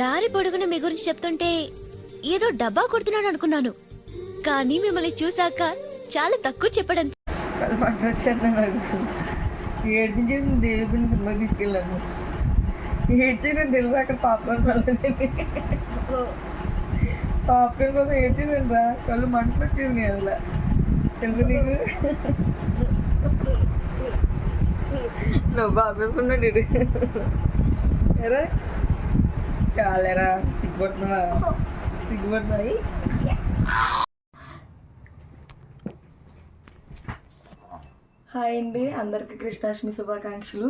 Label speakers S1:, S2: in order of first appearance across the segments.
S1: దారి పొడుగున మీ గురించి చెప్తుంటే ఏదో డబ్బా కొడుతున్నాను అనుకున్నాను. కానీ మిమ్మల్ని చూసాక చాలా తక్కువ చెప్పడం
S2: వాళ్ళు పంట వచ్చాను సినిమా తీసుకెళ్ళాను. ఏడ్చేసాను తెలుసు అక్కడ పాప్కార్న్ పడలేదు. పాప్కార్న్ కోసం ఏడ్చేసాను రా కళ్ళు మంటలు వచ్చేసినాయి అసలు తెలుసు నీకు? నువ్వు బాగా ఇడు ఎరా చాలేరా సిగ్గుపడుతున్నావా? సిగ్గుపడుతున్నాయి హాయ్ అండి అందరికీ కృష్ణాష్టమి శుభాకాంక్షలు.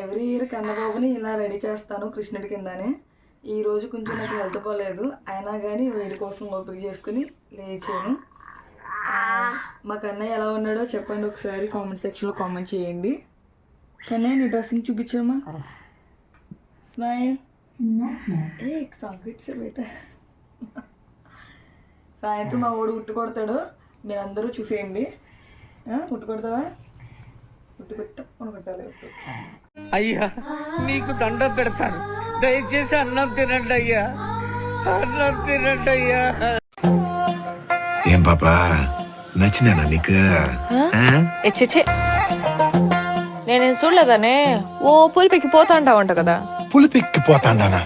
S2: ఎవ్రీ ఇయర్ కన్నబాబుని ఇలా రెడీ చేస్తాను కృష్ణుడి కిందనే. ఈ రోజు కొంచెం నాకు హెల్త్ పోలేదు అయినా కానీ వీడి కోసం ఓపిక చేసుకుని లేచాను. మా కన్నయ్య ఎలా ఉన్నాడో చెప్పండి ఒకసారి కామెంట్ సెక్షన్లో కామెంట్ చేయండి. కన్నయ్య నీ డ్రెస్సింగ్ చూపించమ్మా. స్మైల్. ఏ సాంగ్ ఇచ్చారు బయట. సాయంత్రం మా ఊడు ఉట్టు కొడతాడు. మీరందరూ చూసేయండి. ఉట్టు కొడతావా? ఉట్టు పెట్ట కొట్టాలి ఉట్టు.
S3: అయ్యా నీకు దండం పెడతాను. దయచేసి అన్నం తినండి అయ్యా. అన్నం తినండి అయ్యా.
S4: ఏం పాపా నచ్చినానా నీకు?
S5: నేనేం చూడలేదనే? ఓ పులిపికి పోతా ఉంటావంట కదా.
S4: పులిపెక్కిపోతాండానా?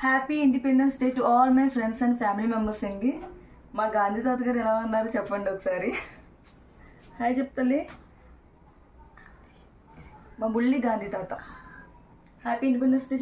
S2: Happy independence day to all my friends and family members అండి మా గాంధీ తాత గారు ఎలా ఉన్నారు చెప్పండి ఒకసారి. హాయ్ చెప్తలే. మా బుల్లి గాంధీ తాత. Happy independence day